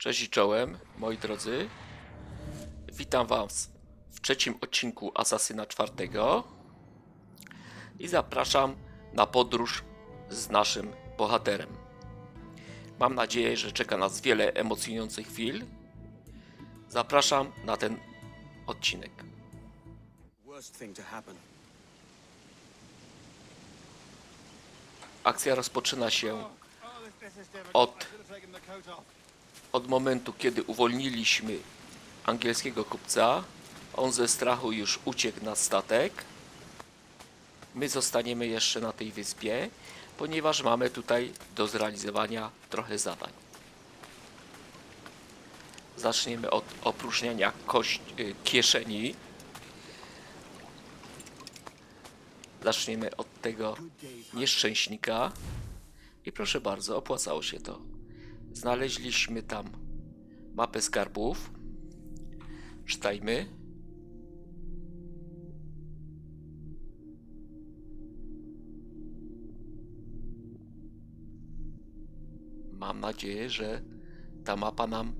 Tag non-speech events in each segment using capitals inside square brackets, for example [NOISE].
Cześć i czołem, moi drodzy. Witam Was w trzecim odcinku Asasyna czwartego i zapraszam na podróż z naszym bohaterem. Mam nadzieję, że czeka nas wiele emocjonujących chwil. Zapraszam na ten odcinek. Akcja rozpoczyna się od, od momentu, kiedy uwolniliśmy angielskiego kupca. On ze strachu już uciekł na statek. My zostaniemy jeszcze na tej wyspie, ponieważ mamy tutaj do zrealizowania trochę zadań. Zaczniemy od opróżniania kość, y, kieszeni. Zaczniemy od tego nieszczęśnika. I proszę bardzo, opłacało się to. Znaleźliśmy tam mapę skarbów. Czytajmy. Mam nadzieję, że ta mapa nam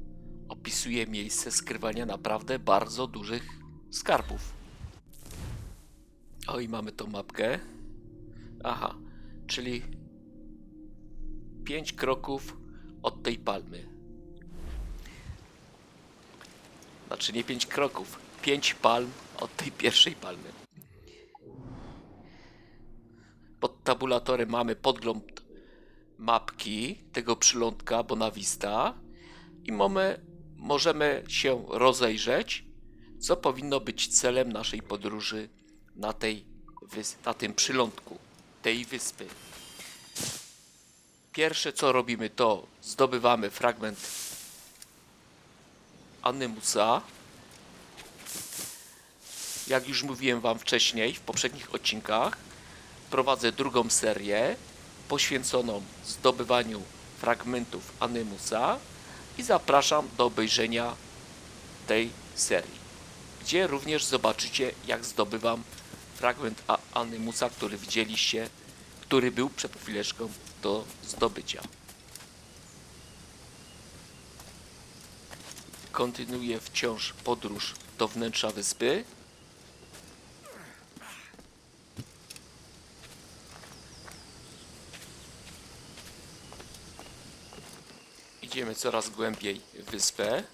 opisuje miejsce skrywania naprawdę bardzo dużych skarbów. O i mamy tą mapkę. Aha, czyli pięć kroków od tej palmy. Znaczy nie pięć kroków, pięć palm od tej pierwszej palmy. Pod tabulatorem mamy podgląd mapki tego przylądka Bonavista i mamy, możemy się rozejrzeć, co powinno być celem naszej podróży na, tej, na tym przylądku tej wyspy. Pierwsze co robimy to zdobywamy fragment Anymusa. Jak już mówiłem Wam wcześniej w poprzednich odcinkach, prowadzę drugą serię poświęconą zdobywaniu fragmentów Anymusa i zapraszam do obejrzenia tej serii, gdzie również zobaczycie jak zdobywam fragment Anymusa, który widzieliście, który był przed chwileczką do zdobycia. Kontynuuję wciąż podróż do wnętrza wyspy. Idziemy coraz głębiej w wyspę.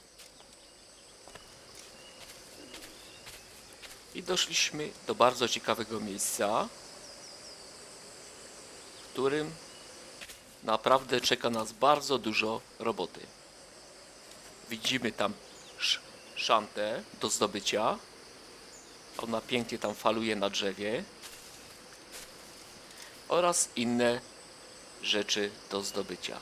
I doszliśmy do bardzo ciekawego miejsca, w którym naprawdę czeka nas bardzo dużo roboty. Widzimy tam sz- szantę do zdobycia. Ona pięknie tam faluje na drzewie. Oraz inne rzeczy do zdobycia.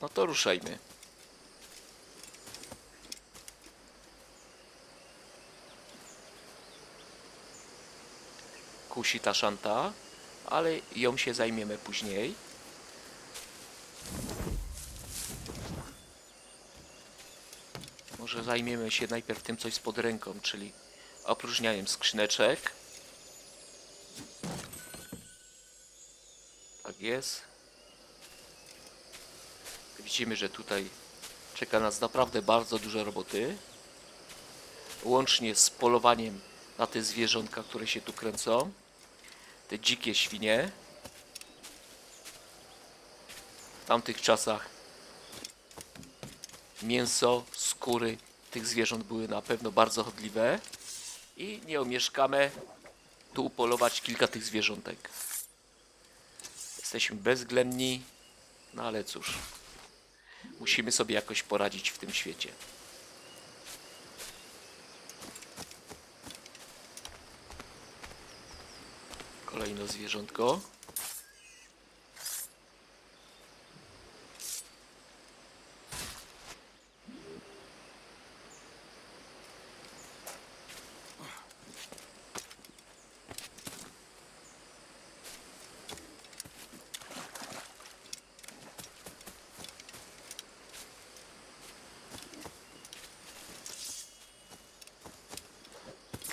No to ruszajmy. Kusi ta szanta, ale ją się zajmiemy później. Może zajmiemy się najpierw tym coś pod ręką, czyli opróżnianiem skrzyneczek. Tak jest. Widzimy, że tutaj czeka nas naprawdę bardzo dużo roboty. Łącznie z polowaniem na te zwierzątka, które się tu kręcą. Te dzikie świnie. W tamtych czasach mięso, skóry tych zwierząt były na pewno bardzo chodliwe. I nie omieszkamy tu upolować kilka tych zwierzątek. Jesteśmy bezwzględni, no ale cóż. Musimy sobie jakoś poradzić w tym świecie. Kolejne zwierzątko.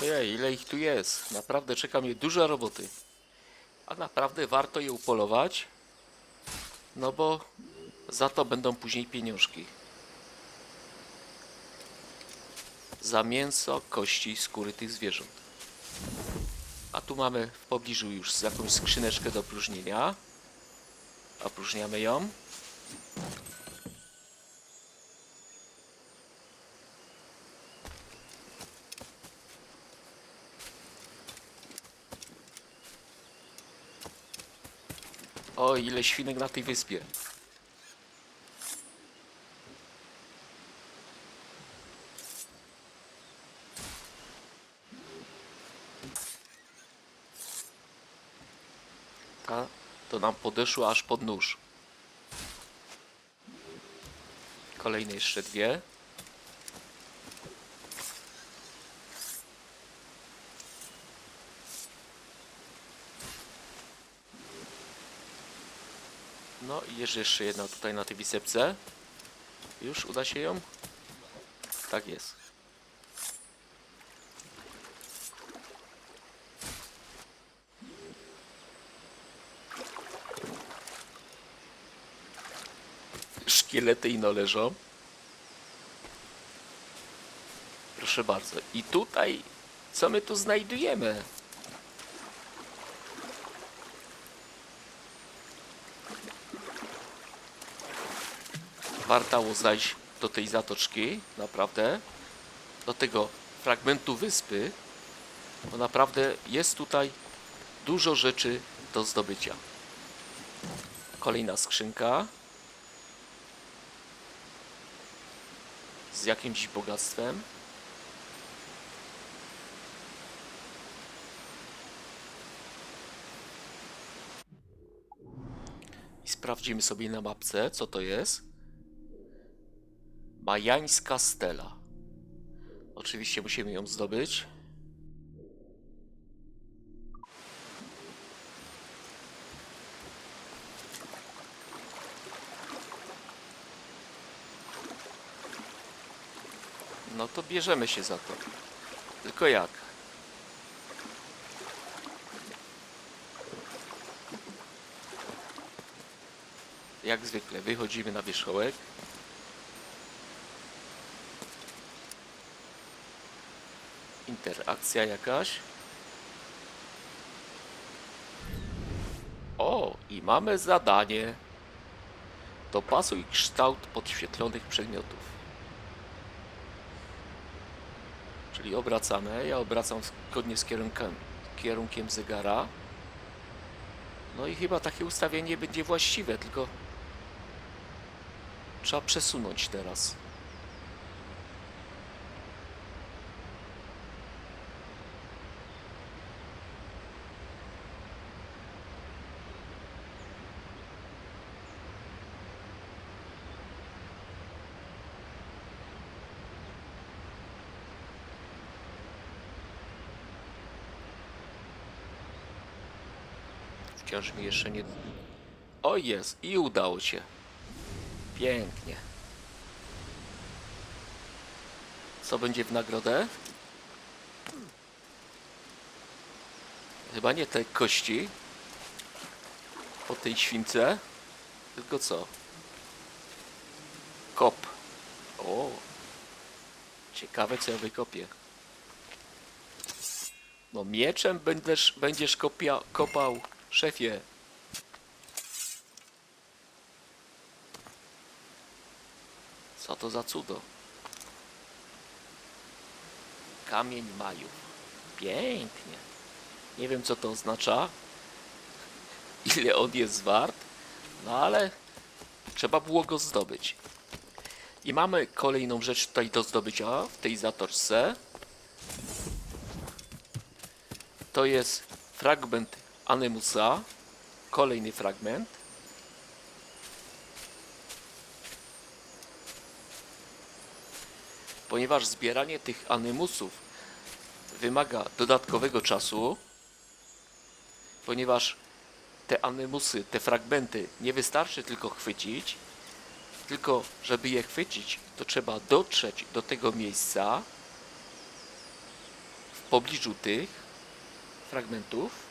Ojej, ile ich tu jest? Naprawdę czeka mnie dużo roboty. A naprawdę warto je upolować. No bo za to będą później pieniążki. Za mięso, kości i skóry tych zwierząt. A tu mamy w pobliżu już jakąś skrzyneczkę do opróżnienia. Opróżniamy ją. Ile świnek na tej wyspie. Ta to nam podeszło aż pod nóż. Kolejne jeszcze dwie. Jest jeszcze jedna tutaj na tej wisepce. Już uda się ją? Tak jest. Szkielety ino leżą. Proszę bardzo. I tutaj, co my tu znajdujemy? Wartało zajść do tej zatoczki, naprawdę, do tego fragmentu wyspy, bo naprawdę jest tutaj dużo rzeczy do zdobycia. Kolejna skrzynka z jakimś bogactwem. I sprawdzimy sobie na mapce, co to jest. Majańska stela. Oczywiście musimy ją zdobyć. No to bierzemy się za to. Tylko jak? Jak zwykle wychodzimy na wierzchołek. Interakcja jakaś. O, i mamy zadanie. Dopasuj kształt podświetlonych przedmiotów. Czyli obracamy. Ja obracam zgodnie z kierunkiem, kierunkiem zegara. No i chyba takie ustawienie będzie właściwe, tylko trzeba przesunąć teraz. Wciąż mi jeszcze nie... O jest! I udało się. Pięknie. Co będzie w nagrodę? Chyba nie te kości. Po tej śwince. Tylko co? Kop. O. Ciekawe co ja wykopię. No mieczem będziesz, będziesz kopia, kopał, szefie. Co to za cudo? Kamień Majów. Pięknie. Nie wiem co to oznacza. [LAUGHS] Ile on jest wart. No ale trzeba było go zdobyć. I mamy kolejną rzecz tutaj do zdobycia w tej zatoczce. To jest fragment Anemusa. Kolejny fragment. Ponieważ zbieranie tych anemusów wymaga dodatkowego czasu, ponieważ te anemusy, te fragmenty nie wystarczy tylko chwycić, tylko żeby je chwycić, to trzeba dotrzeć do tego miejsca, pobliżu tych fragmentów,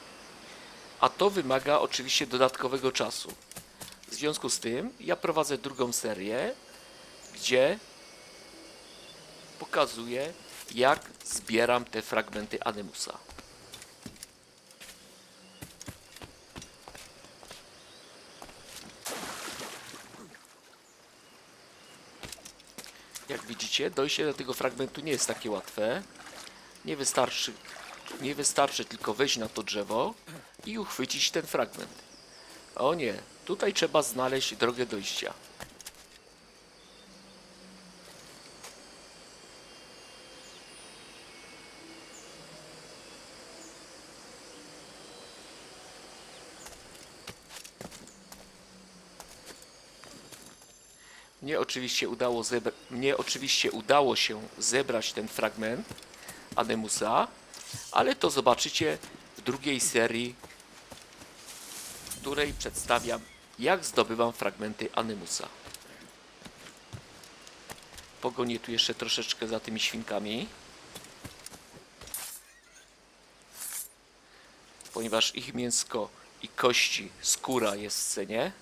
a to wymaga oczywiście dodatkowego czasu. W związku z tym ja prowadzę drugą serię, gdzie pokazuję, jak zbieram te fragmenty Anemusa. Jak widzicie, dojście do tego fragmentu nie jest takie łatwe. Nie wystarczy, nie wystarczy tylko wejść na to drzewo i uchwycić ten fragment. O nie, tutaj trzeba znaleźć drogę dojścia. Mnie oczywiście udało, mnie oczywiście udało się zebrać ten fragment Anemusa, ale to zobaczycie w drugiej serii, w której przedstawiam, jak zdobywam fragmenty Anemusa. Pogonię tu jeszcze troszeczkę za tymi świnkami. Ponieważ ich mięsko i kości, skóra jest w scenie.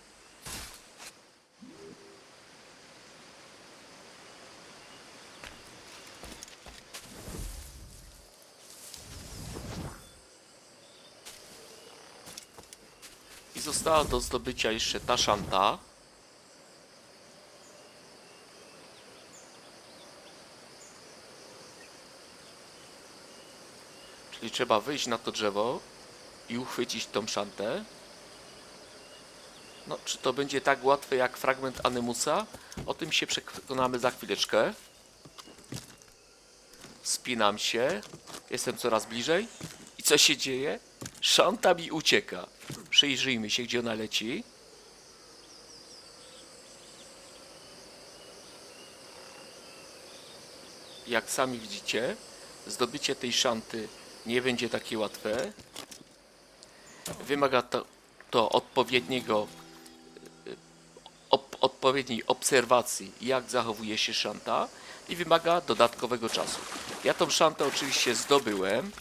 I została do zdobycia jeszcze ta szanta. Czyli trzeba wyjść na to drzewo i uchwycić tą szantę. No, czy to będzie tak łatwe jak fragment Anemusa? O tym się przekonamy za chwileczkę. Spinam się. Jestem coraz bliżej. I co się dzieje? Szanta mi ucieka. Przyjrzyjmy się, gdzie ona leci. Jak sami widzicie, zdobycie tej szanty nie będzie takie łatwe. Wymaga to, to odpowiedniego odpowiedniej obserwacji, jak zachowuje się szanta i wymaga dodatkowego czasu. Ja tą szantę oczywiście zdobyłem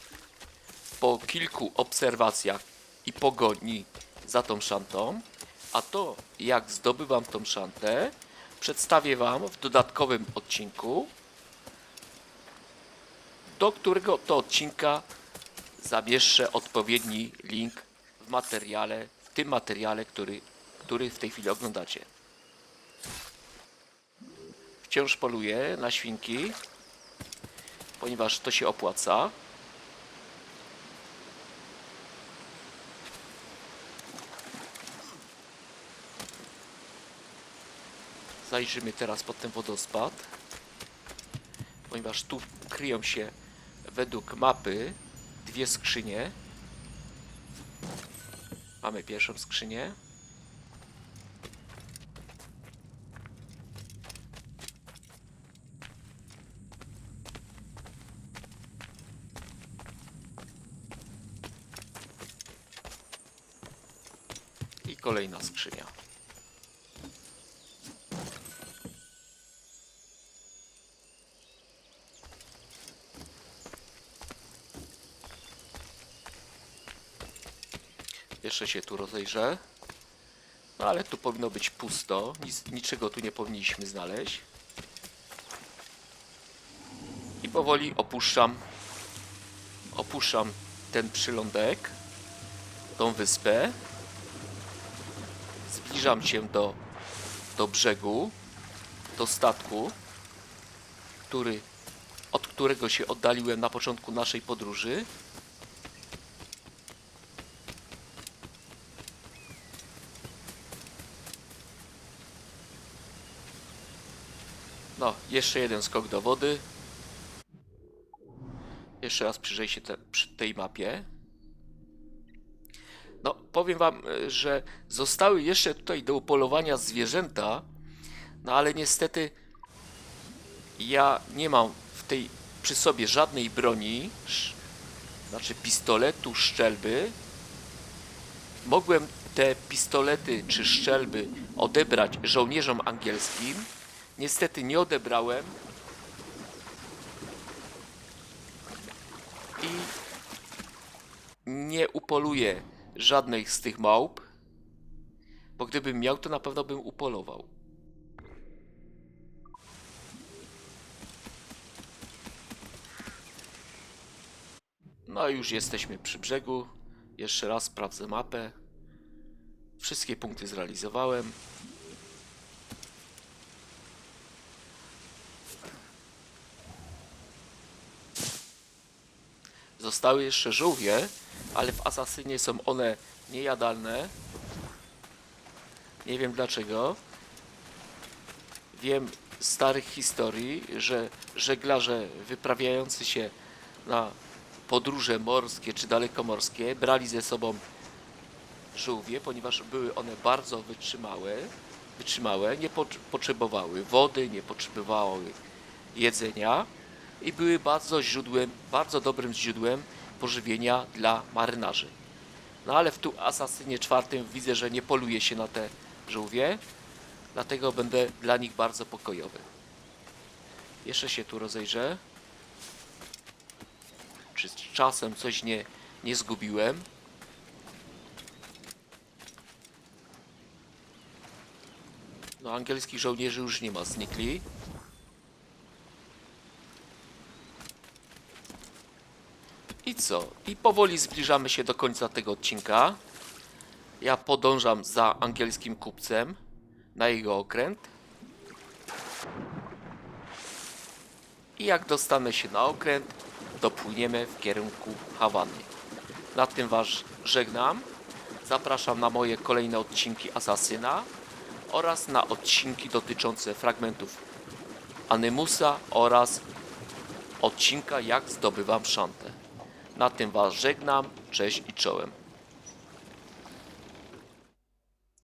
po kilku obserwacjach i pogoni za tą szantą, a to jak zdobywam tą szantę przedstawię Wam w dodatkowym odcinku, do którego to odcinka zamieszczę odpowiedni link w materiale, w tym materiale, który, który w tej chwili oglądacie. Wciąż poluję na świnki, ponieważ to się opłaca. Zajrzymy teraz pod ten wodospad, ponieważ tu kryją się według mapy dwie skrzynie. Mamy pierwszą skrzynię. I kolejna skrzynia. Jeszcze się tu rozejrzę. No ale tu powinno być pusto. Nic, niczego tu nie powinniśmy znaleźć. I powoli opuszczam opuszczam ten przylądek, tą wyspę. Zbliżam się do, do brzegu, do statku, który, od którego się oddaliłem na początku naszej podróży. No, jeszcze jeden skok do wody. Jeszcze raz przyjrzej się te, przy tej mapie. No, powiem wam, e, że zostały jeszcze tutaj do upolowania zwierzęta, no ale niestety ja nie mam w tej przy sobie żadnej broni, znaczy pistoletu, szczelby. Mogłem te pistolety czy szczelby odebrać żołnierzom angielskim. Niestety nie odebrałem. I nie upoluję żadnej z tych małp, bo gdybym miał, to na pewno bym upolował. No już jesteśmy przy brzegu. Jeszcze raz sprawdzę mapę. Wszystkie punkty zrealizowałem. Zostały jeszcze żółwie, ale w Asasynie są one niejadalne. Nie wiem dlaczego. Wiem z starych historii, że żeglarze wyprawiający się na podróże morskie czy dalekomorskie brali ze sobą żółwie, ponieważ były one bardzo wytrzymałe, wytrzymałe nie pot- potrzebowały wody, nie potrzebowały jedzenia i były bardzo źródłem, bardzo dobrym źródłem pożywienia dla marynarzy. No ale w tu Asasynie czwartym widzę, że nie poluje się na te żółwie, dlatego będę dla nich bardzo pokojowy. Jeszcze się tu rozejrzę. Czy z czasem coś nie, nie zgubiłem? No angielskich żołnierzy już nie ma, znikli. I co? I powoli zbliżamy się do końca tego odcinka. Ja podążam za angielskim kupcem na jego okręt. I jak dostanę się na okręt, dopłyniemy w kierunku Hawany. Na tym Was żegnam. Zapraszam na moje kolejne odcinki Asasyna oraz na odcinki dotyczące fragmentów Anymusa oraz odcinka jak zdobywam szantę. Na tym Was żegnam. Cześć i czołem.